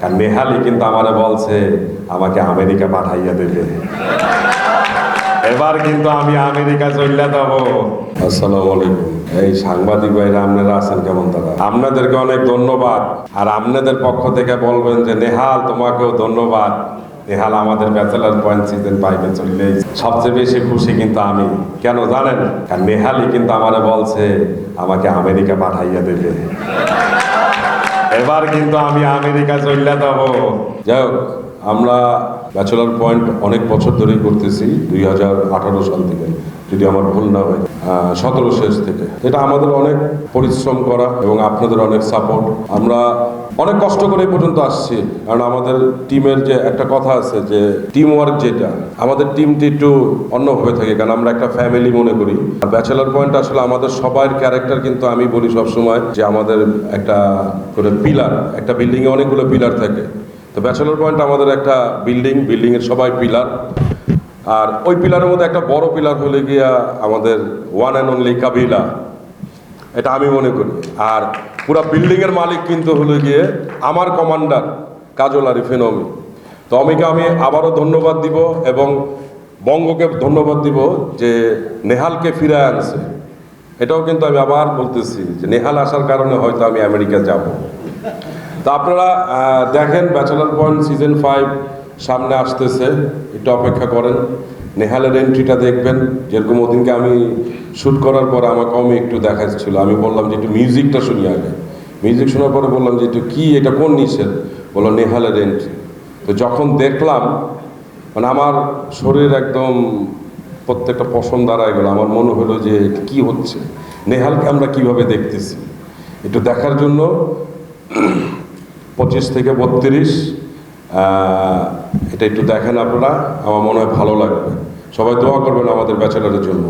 কারণ নেহালি কিন্তু আমারে বলছে, আমাকে আমেরিকা পাঠাইয়া দেবে। এবার কিন্তু আমি আমেরিকা চলে যাব। আসসালামু আলাইকুম। এই সাংবাদিক ভাইরা আপনারা আছেন কেমন তারা? আপনাদেরকে অনেক ধন্যবাদ। আর আপনাদের পক্ষ থেকে বলবেন যে, নেহাল, তোমাকেও ধন্যবাদ। নেহাল আমাদের ব্যাচেলার পয়েন্ট সিজন পাইবে চললেই সবচেয়ে বেশি খুশি কিন্তু আমি। কেন জানেন? কারণ নেহালি কিন্তু আমারে বলছে, আমাকে আমেরিকা পাঠাইয়া দেবে। এবার কিন্তু আমি আমেরিকা চলে যাব। যাই হোক। আমরা ব্যাচেলার পয়েন্ট অনেক বছর ধরেই করতেছি, দুই হাজার আঠারো সাল থেকে, যদি আমার ভুল না হয় সতেরো শেষ থেকে। এটা আমাদের অনেক পরিশ্রম করা এবং আপনাদের অনেক সাপোর্ট আমরা অনেক কষ্ট করে পর্যন্ত আসছি, কারণ আমাদের টিমের যে একটা কথা আছে যে টিম ওয়ার্ক যেটা, আমাদের টিমটি একটু অন্যভাবে থাকে, কারণ আমরা একটা ফ্যামিলি মনে করি। আর ব্যাচেলার পয়েন্ট আসলে আমাদের সবার ক্যারেক্টার কিন্তু আমি বলি সবসময় যে আমাদের একটা করে পিলার একটা বিল্ডিংয়ে অনেকগুলো পিলার থাকে। তো ব্যাচেলার পয়েন্ট আমাদের একটা বিল্ডিং বিল্ডিংয়ের সবাই পিলার আর ওই পিলারের মধ্যে একটা বড় পিলার হলে গিয়া আমাদের ওয়ান অ্যান্ড অনলি কাবিলা এটা আমি মনে করি। আর পুরো বিল্ডিংয়ের মালিক কিন্তু হলো গিয়ে আমার কমান্ডার কাজল আরিফিন অমি তো অমিকে আমি আবারও ধন্যবাদ দিব এবং বঙ্গকে ধন্যবাদ দিব যে নেহালকে ফিরে আনছে। এটাও কিন্তু আমি আবার বলতেছি যে নেহাল আসার কারণে হয়তো আমি আমেরিকা যাব। তা আপনারা দেখেন ব্যাচেলার পয়েন্ট সিজন ফাইভ সামনে আসতেছে, একটু অপেক্ষা করেন। নেহালের এন্ট্রিটা দেখবেন। যেরকম ওদিনকে আমি শ্যুট করার পর আমাকে আমি একটু দেখাচ্ছিল। আমি বললাম যে একটু মিউজিকটা শুনি আগে। মিউজিক শোনার পরে বললাম যে একটু কী, এটা কোন নিষেধ? বলল, নেহালের এন্ট্রি তো যখন দেখলাম মানে আমার শরীর একদম প্রত্যেকটা পশম দাঁড়ায় গেল। আমার মনে হলো যে কি হচ্ছে? নেহালকে আমরা কীভাবে দেখতেছি? একটু দেখার জন্য পঁচিশ থেকে বত্রিশ এটা একটু দেখেন আপনারা, আমার মনে হয় ভালো লাগবে। সবাই দোয়া করবেন আমাদের ব্যাচেলারের জন্য।